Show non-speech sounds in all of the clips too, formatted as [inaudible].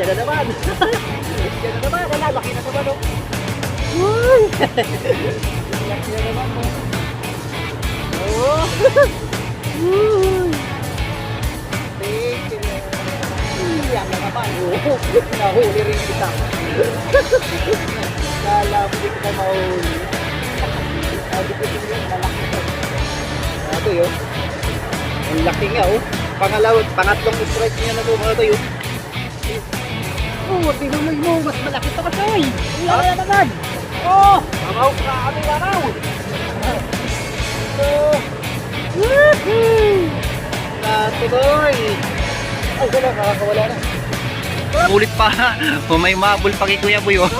yan na naman. yan na naman. Wala, laki na naman, oh. Uy! laki na naman, oh. Oh. Uy! Thank you. Yan na naman, oh. Nahuli rin kita. Kala mo di kita mahuli. Sabi ko yun, malaki to. Ito yun. Ang laki nga, oh. Pangalawa, pangatlong strike niya na ito, mga ito Oh, tinuloy mo, mas malaki pa kasi. Wala na naman. Oh, mamaw ka kami mamaw. Oh, woohoo. Natuloy. Ay, wala, kakakawala na. Ulit pa. Oh, may mabul pa kay Kuya Boy, oh.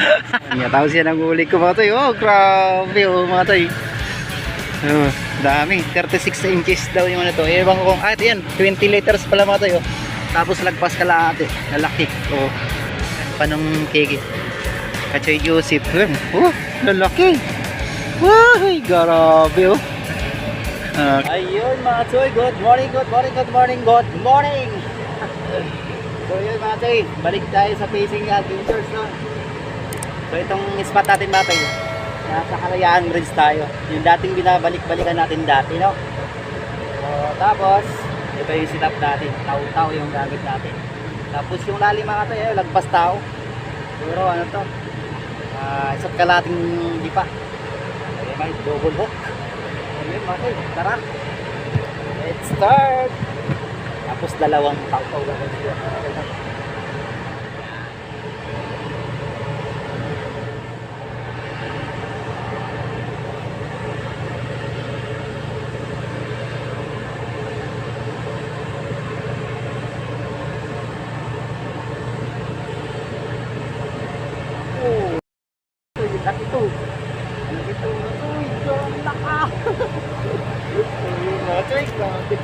[laughs] tapos yan ang ulit ko mga tayo. Oh, grabe, oh, mga tayo. Oh, dami. 36 inches daw yung ano to. Ewan ko kung, ah, ito yan. 20 liters pala mga tayo. Tapos lagpas ka lahat eh. Lalaki. Oh, panong kiki. Kachoy Joseph. Oh, lalaki. Wah, grabe, oh. Ah, Ayun mga choy, good morning, good morning, good morning, good morning. so yun mga choy, balik tayo sa Facing Adventures no. So itong spot natin mga choy, nasa Kalayaan Bridge tayo. Yung dating binabalik-balikan natin dati no. So tapos, ito yung setup natin, tao-tao yung gamit natin. Tapos yung lalim mga choy, eh, lagpas tao. Siguro ano to, ah isa't kalating lipa. Okay, may double hook. Ayun, okay, tara. Let's start. Tapos dalawang tao lang siya. Oh, Uy, laki to. Laki to. Uy, ang laka. Uy, mga choy, grabe.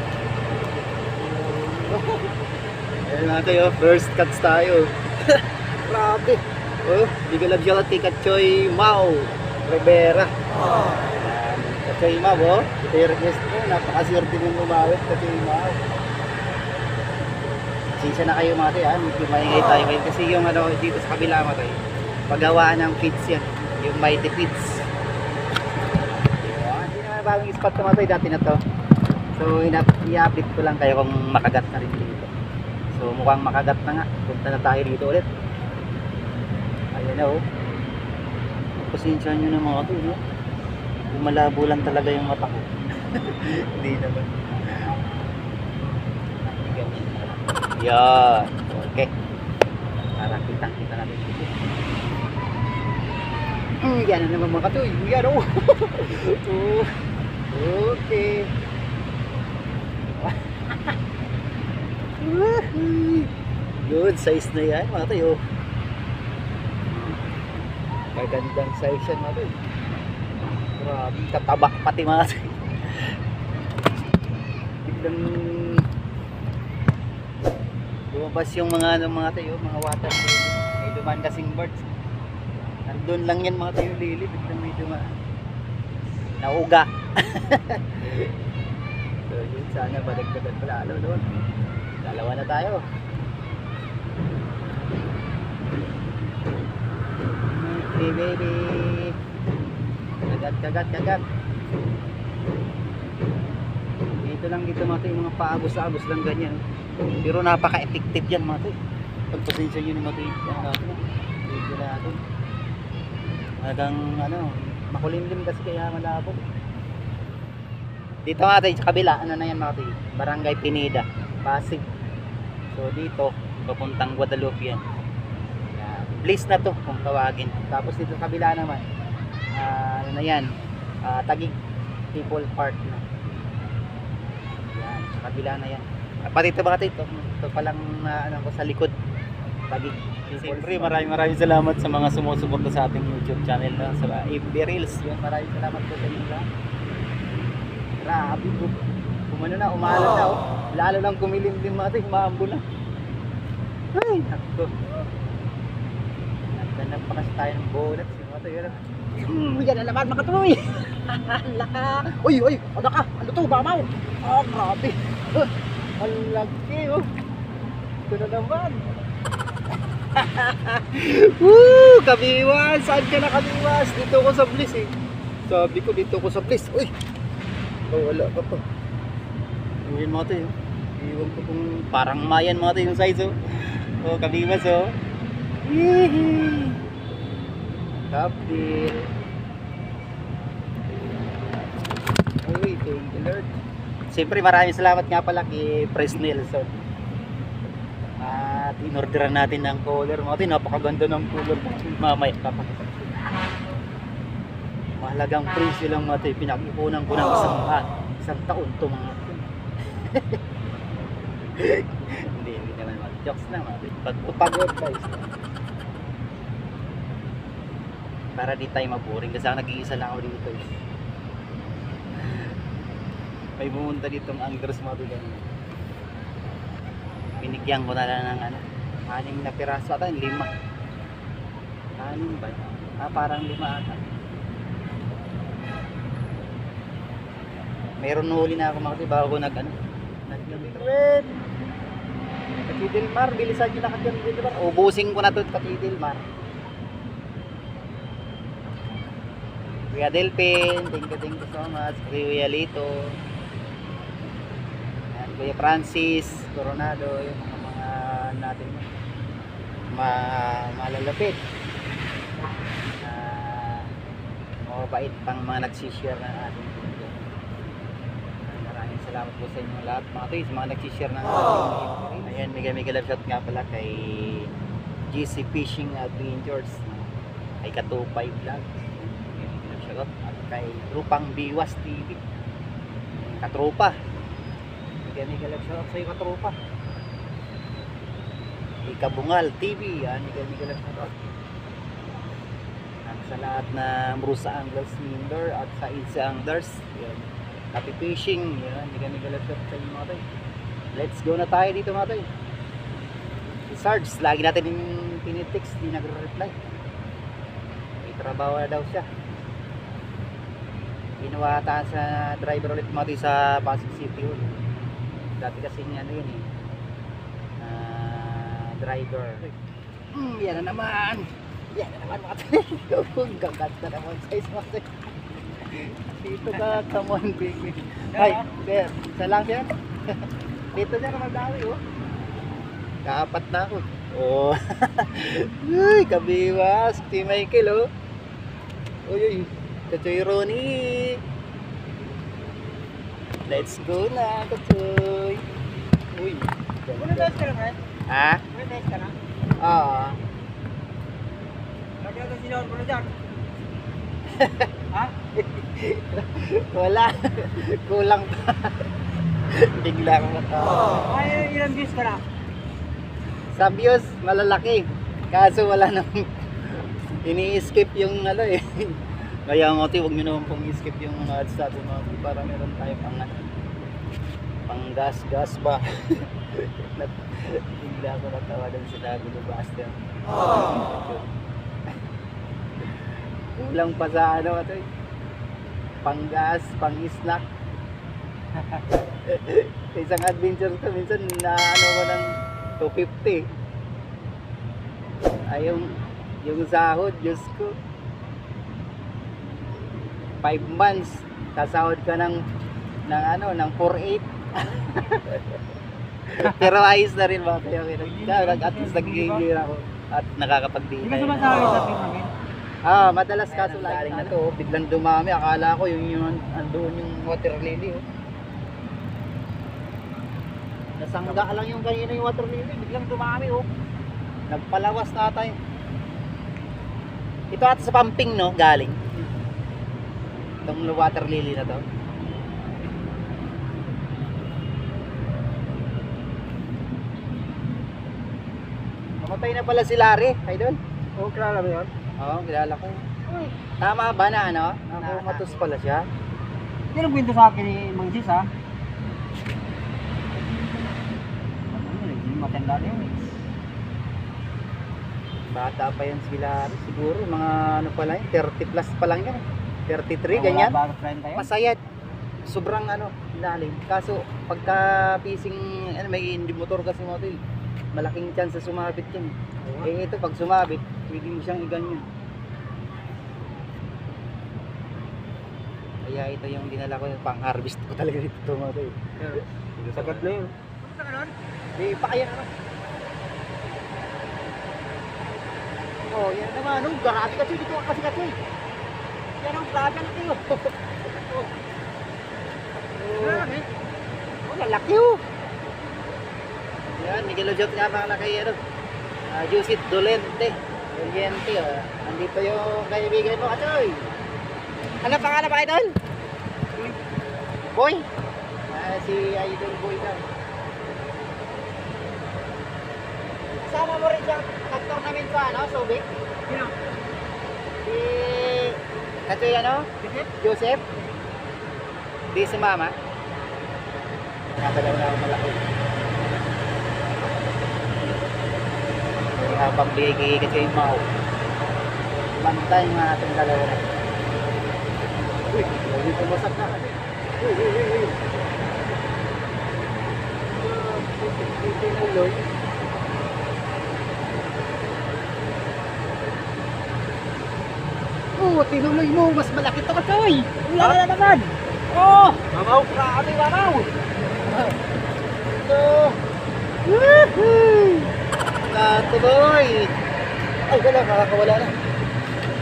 Tayo, first cuts tayo. [laughs] grabe. Oh, di ka lang siya kay Kachoy Mau Rivera. Ayan, Kachoy Mau, oh. Ito yung request mo. Napakaswerte mong umawit, Kachoy Mau. Sisa na kayo mga tayo, ah. Medyo maingay tayo ngayon. Kasi yung ano, dito sa kabila mga tayo, paggawaan ng feeds yan. Yung mighty feeds. Ayan, Hindi naman bagong spot ko mga tayo, dati na to. So, i-update ko lang kayo kung makagat na rin dito. So, mukhang makagat na nga. Punta na tayo dito ulit. Ayan na oh. Pasensya nyo na mga to, no? Yung malabo lang talaga yung mata ko. [laughs] Hindi naman. Yan. Okay. Para kitang-kita natin dito. Mm, yan na naman mga katoy. Yan oh. [laughs] oh. Okay. Good size na yan mga tayo. Magandang size yan mga tayo. Grabe, kataba pati mga tayo. Biglang lumabas yung mga ano mga tayo, mga water lily. May dumaan kasing birds. Nandun lang yan mga tayo lily, biglang may dumaan. Nauga. [laughs] so yun, sana badagdagan pala lalo doon. Dalawa na tayo. Okay, baby. Kagat, kagat, kagat. Dito lang dito mga yung mga paagos-agos lang ganyan. Pero napaka-effective yan mga to. Pagpasensya nyo naman to yung yan natin. Video natin. Hanggang ano, makulimlim kasi kaya malabo. Dito nga tayo sa kabila, ano na yan mga to, Barangay Pineda, Pasig. So dito, papuntang Guadalupe yan. Yan. Bliss na to kung tawagin. Tapos dito sa kabila naman, ah, ano na yan, ah, Tagig People Park na. Yan, sa kabila na yan. Ah, pati ito mga ito, ito palang ano ko sa likod. Tagig Siyempre, maraming maraming salamat sa mga sumusuporta sa ating YouTube channel na sa FB Reels. Yun, maraming salamat po sa inyo. Grabe po. Kumano na, umalan na oh. Lalo nang kumilimlim ito, maambo na. Ay, nakko. Nagdanap pa kasi tayo ng. Yung mga ito, yun. Hmm, yan na naman mga tuloy. Laka. [laughs] Uy, uy, ano ka? Ano to, bamaw? Oh, grabe. Huh, Ang laki oh. Ito na naman. [laughs] Woo! Kabiwas! Saan ka na kabiwas? Dito ko sa Bliss eh. Sabi ko dito ko sa Bliss. Uy! Oh, wala ka pa. Uwin mo ito eh. Iwan ko kung parang mayan mo ito yung size oh. Oh, kabiwas oh. Yee! Top deal. Uy, thank you Lord. Siyempre maraming salamat nga pala kay Pres Nelson. At inorderan natin ng color. Mga ito, napakaganda ng color. Mamaya ko. Mahalagang presyo lang mga ito. Pinakipunan ko ng isang, ah, isang taon to mga ito. [laughs] hindi, hindi naman mga jokes na mga ito. Pagpapagod guys. Para di tayo maboring kasi ako nag-iisa lang ako dito. eh. May pumunta ditong mga ito binigyan ko na lang ng ano, anim na piraso ata, lima. Anim ba? Ah, parang lima ata. Meron huli na ako mga bago nag ano, nag-gawin. Katidilmar, bilisan nyo na Katidilmar. Ubusin ko na to Katidilmar. Kuya Delpin, thank you, thank you so much. Kuya Lito. Yan, Kuya Francis, Coronado, yung mga mga natin ma malalapit. Na mabait pang mga nagsishare ng ating salamat po sa inyo lahat. Mga toys, mga nagsishare ng ating video. Ayan, mega mega love shot nga pala kay GC Fishing Adventures kay Katupay Vlog. Mega mega love shot. At kay Trupang Biwas TV Katropa. Mega mega love shot sa iyo katropa. Ikabungal TV yan Mega mega love shot. At sa lahat na Brusa Anglers Minder at sa Ilse Anglers yan Happy Fishing. Yan mega love shot sa inyo mga tayo Let's go na tayo dito mga tayo Sarge lagi natin yung pinitext di nagre-reply. May trabaho daw siya. Ginawa sa driver ulit mga tayo sa Pasig City Hall dati kasi ano yun eh. Ah, driver. Mm, yan na naman. Yan na naman mga tayo [laughs] gaganda naman size mga tayo dito ka on baby ay sir. Isa lang sir. [laughs] Dito na naman dawi oh. Kaapat na ako. Oh. [laughs] Ay kabiwas si Michael oh. Uy uy. Kachoy Ronnie. Let's go na Kachoy uy. Ano daw ka naman? ha? Ano daw ka na? oo Lagi natin sinawar ko na dyan. [laughs] Ha? [laughs] wala. Kulang pa. [laughs] Bigla natawa Ay, ilang views ka na? sa views malalaki. Kaso wala nang [laughs] ini-skip yung ano eh. Kaya nga ti wag nyo naman pong i-skip yung mga ads natin mga para meron tayo pang ano pang gas gas ba? Bigla ako natawa doon sinabi ni Buster kulang pa sa ano ito eh pang gas pang snack Sa [laughs] isang adventure ko minsan na ano ko ng 250 ay yung yung sahod Diyos ko. 5 months kasahod ka ng ng ano ng 48 [laughs] pero ayos na rin mga kayo. At least nagiging ako at nakakapag-date Hindi ka sumasabi sa team namin. Ah, madalas kaso lagi na to, biglang dumami. Akala ko yung yung andoon yung water lily oh. Nasangga lang yung kanina yung water lily, biglang dumami oh. Nagpalawas na tayo. Ito ata sa pumping no, galing. Itong water lily na to. Namatay na pala si Larry, idol. Oo, kilala mo yun? Oo, kilala ko. Tama ba na ano? Nakumatos pala siya. Hindi nang kwento sa akin ni Mang Jis, ha? Ano, Hindi matanda na yun eh. Bata pa yan sila. Siguro mga ano pa lang yun, 30 plus pa lang yan. 33, ganyan. Wala bago friend tayo. Masaya. Sobrang ano, lalim. Kaso pagka pising, ano, may hindi motor kasi mo ito. Malaking chance sa sumabit yan. Eh ito pag sumabit, pwede mo siyang iganyan. Kaya ito yung dinala ko, pang harvest ko talaga dito ito mga tayo. Sagat na yun. Di pa kaya naman. Oh, yan naman, no? Grabe kasi dito kasi kasi. Yan ang grabe na kayo. oh. Grabe. Oh, lalaki oh. Yan, Miguel Ojot nga mga laki ano. Uh, Jusit Dolente. Dolente oh. Andito yung kaibigan mo, Atoy. Ano pangalan ba idol? Boy? Ah, si Idol Boy daw. Sama mo rin siya nag-tournament sa ano, Subic? Sino? Si... Katoy ano? Joseph? Di si Mama? Nakatalaw na ako malaki. Habang bigay kasi yung mau. Bantay nga ating dalawa. Uy, hindi pumasak na. Uy, uy, uy, uy. Uy, Oh, tinuloy mo. Mas malaki to katoy. Wala na naman. Oh, Mamaw, grabe mamaw. ito. Woohoo! Natuloy. Ay, wala. Nakakawala na.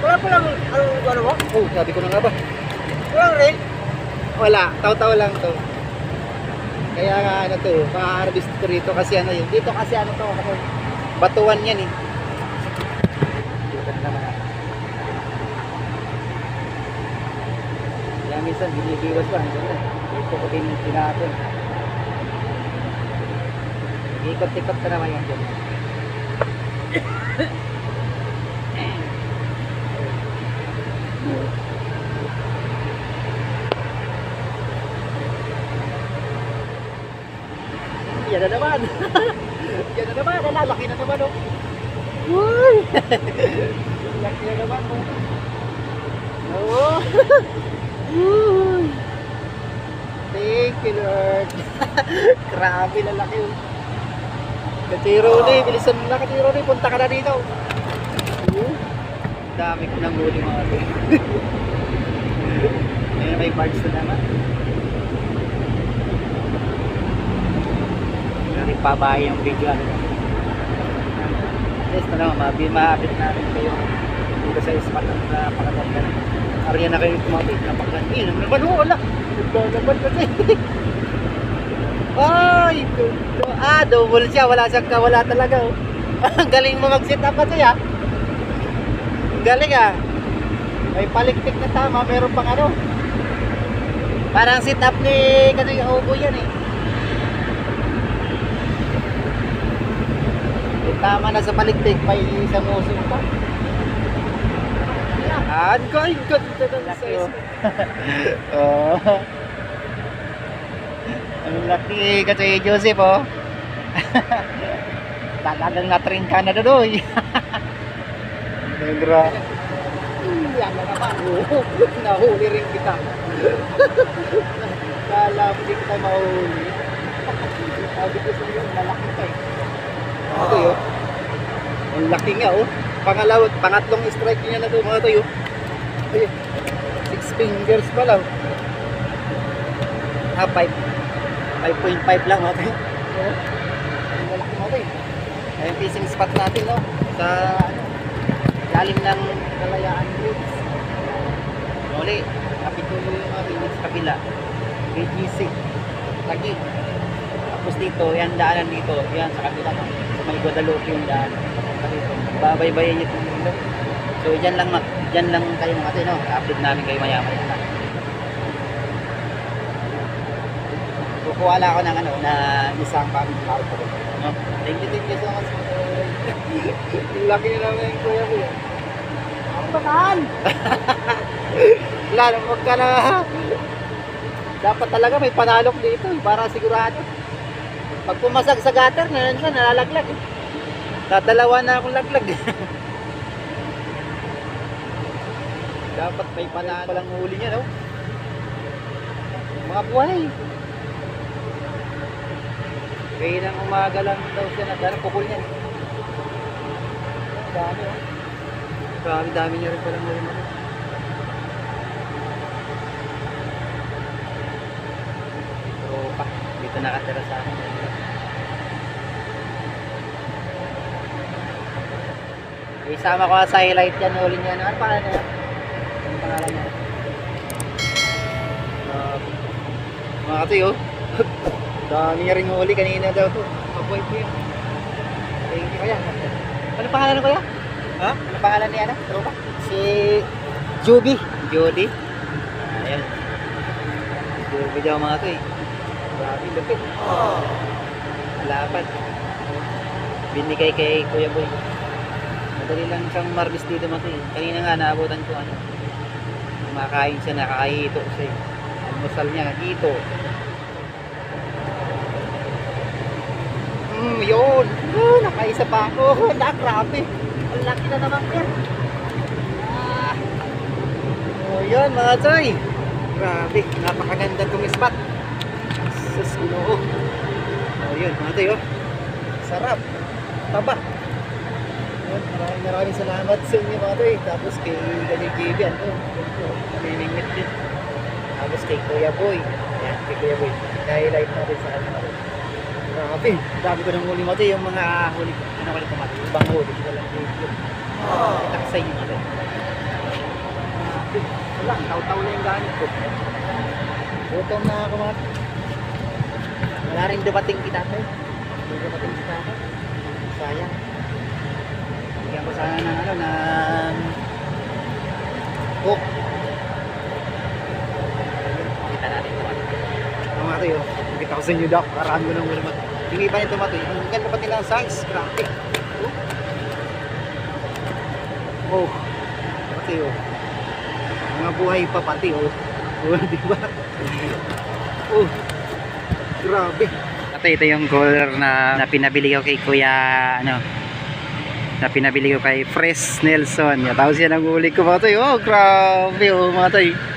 Wala pa lang, ano, ano mo? Oh, sabi ko na nga ba. Wala rin. Wala. Taw-taw lang to. Kaya nga ano to, ma-harvest ko rito kasi ano yun. Dito kasi ano to, ano, batuan yan eh. Dito na naman. Kaya minsan binibiwas pa. Na. Ito ko din tinapon. Ikot-ikot ka naman yan dyan. Yan na naman. [laughs] Yan na naman. Ala, laki na naman oh. Uy! [laughs] laki na naman oh. Oo. Uy! Thank you Lord. [laughs] Grabe na laki oh. Katironi, bilisan mo na Katironi. Punta ka na dito. Uh, dami ko nang huli mga ito. Ngayon [laughs] may parts na naman. nagpabahay yung video ano yes na naman mabi maabit natin kayo dito sa spot at napakaganda Arya na kayo tumabit napakaganda yun naman oh wala naglalaban kasi [laughs] ay do- ah double siya. Wala siyang kawala talaga oh. [laughs] Galing mo mag sit up ah Ang galing ah. May paliktik na tama meron pang ano. Parang sit up ni kasi Obo yan eh. Tama na sa paligtig, may isang usong pa. Yan, ko, ay, ganda ng size. oh. [laughs] [laughs] Ang laki kasi Joseph, oh. [laughs] Talagang natring ka na doon, Negra. Yan na naman, oh. Nahuli rin kita. [laughs] Kala mo di kita mahuli. Sabi ko sa iyo, malaki ka eh. Ito yun. Ang laki nga oh. Pangalawa, pangatlong strike niya na to mga yun. Ayun. Six fingers pa lang. Ah, five. 5.5 lang mga to eh. Ayun fishing spot natin no. Sa ano, ng Kalayaan Bridge. Muli, kapitulo yung bridge sa kabila. BGC. Lagi. Tapos dito, yan daanan dito. Yan sa kabila. no? Sa may Guadalupe yung daan. Dito. Babaybayin niyo itong. So, dyan lang, dyan lang kayo mga tayo, no? Upload namin kayo maya-maya. Kukuha lang ako ng ano, na isang paming tao ko. No? Thank you, thank you so much. [laughs] Laki na naman yung kuya ko. Ang bataan! [laughs] Wala, huwag ka na. Dapat talaga may panalok dito eh, para sigurado. Pag pumasag sa gutter, na siya, nalalaglag. Eh. Tatalawa na akong laglag. eh. [laughs] Dapat may panalo palang huli niya, no? Mga buhay. Kaya ng umaga lang daw siya naghanap pukul niyan. Dami oh. Grabe dami niya rin palang ngayon. ano. Tropa. Dito nakatira sa akin. Isama ko sa highlight yan, uli niya. Ano pangalan niya? Ano pangalan niya? Uh, mga katoy, oh. Dami niya rin uli kanina daw to. Paboy ko yan. Thank you, kuya. Ano pangalan ko kuya? Ha? Ano pangalan niya, ano? Tropa? Si Juby. Jody. Ayan. Juby daw mga to eh. Grabe, lupit. Alapan. Binigay kay Kuya Boy. Madali lang siyang marbis dito mga to eh. Kanina nga naabutan ko ano. Kumakain siya, nakakahito siya eh. Almusal niya, hito. Hmm, yun. Oh, nakaisa pa ako. [laughs] Na, grabe. Ang laki na naman yan. Ah. Oh, yun mga choy. Grabe, napakaganda itong spot. Sus, ginoo. Oh, yun mga choy, oh. Sarap. Taba. Yun, maraming maraming salamat sa inyo mga choy. Tapos kay Daniel JB, ano, namimingit din. Tapos kay Kuya Boy. Yan, kay Kuya Boy. Highlight natin sa ano. Grabe, dami ko ng huli mati yung mga huli, ano ko nito mati, ibang huli, ko lang video. Oh. Kita ko mati. Grabe, wala, taw-taw na yung gamit ko. Gutom na ako mati. Wala rin dumating kita ko. Hindi dumating si Tata. Sayang. Bigyan ko sana ng ano, ng cook. Kita natin ito mati. Ano nga ito yun? Nakita ko sa inyo, Doc. Karaan mo ng ulit. Yung iba nito mati. Ang ganda pati lang size. Grabe. Oh. Oh. Pati oh. Mga buhay pa pati oh. Oh, di ba? [laughs] Oh. Grabe. Ito, ito yung color na, na pinabili ko kay Kuya, ano, na pinabili ko kay Fresh Nelson. Tapos yan ang uli ko mga tayo. Oh, grabe oh, mga tayo.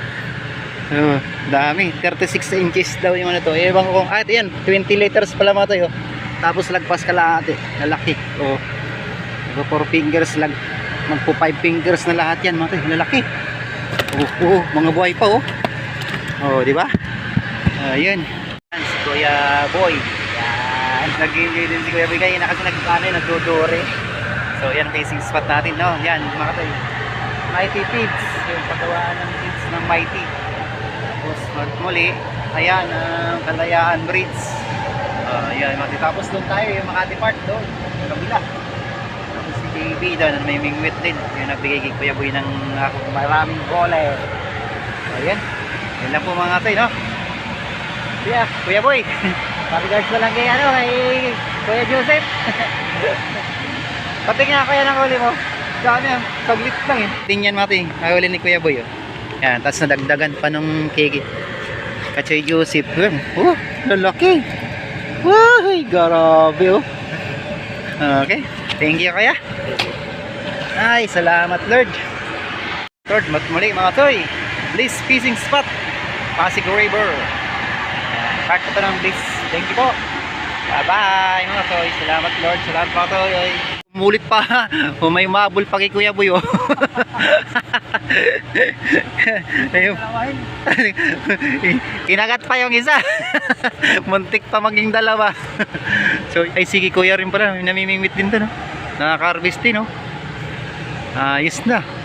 Oh, dami. 36 inches daw yung ano to. Ewan ko kung, ah, yan, 20 liters pala mga tayo. Tapos lagpas kalahati. Lalaki. Oh. Diba, 4 fingers lag. Magpo 5 fingers na lahat yan mga tayo. Lalaki. Oh, oh, mga buhay pa oh. Oh, di ba? Ayun. Yan, si Kuya Boy. Yan. Nag-enjoy din si Kuya Boy. Kaya na kasi nag, ano, yun, nagdudure. So, yan facing spot natin, no? Yan, mga katoy. Mighty Feeds. Yung paggawa ng feeds ng Mighty. Mag- muli, ayan, ang Kalayaan Bridge. Uh, yan, mga tapos doon tayo, yung Makati Park doon. Kabila. Tapos si JB doon, may mingwit din. Yung nagbigay kay Kuya Boy ng uh, maraming gole. So, yan. Yan lang po mga katoy, no? Kuya, Kuya Boy. [laughs] Bodyguards na lang kay ano, kay Kuya Joseph. [laughs] Pati nga kaya ng huli mo. Dami ah, saglit lang eh. Tingnan mati, huli ni Kuya Boy oh. Yan, tapos nadagdagan pa nung kiki. Kachoy Joseph. Oh, lalaki. Wah, grabe oh. Okay, thank you kaya. Ay, salamat Lord. Lord, mat muli mga toy. Bliss Fishing Spot. Pasig River. Park ito ng Bliss. Thank you po. Bye-bye mga toy. Salamat Lord. Salamat mga toy. Umulit pa. [laughs] O may mabul pa kay Kuya Boy. oh. [laughs] Ayun. [laughs] Kinagat pa yung isa. Muntik pa maging dalawa. so, ay sige kuya rin pala. Namimingwit din to no. Nakaka-harvest din no. Ayos na.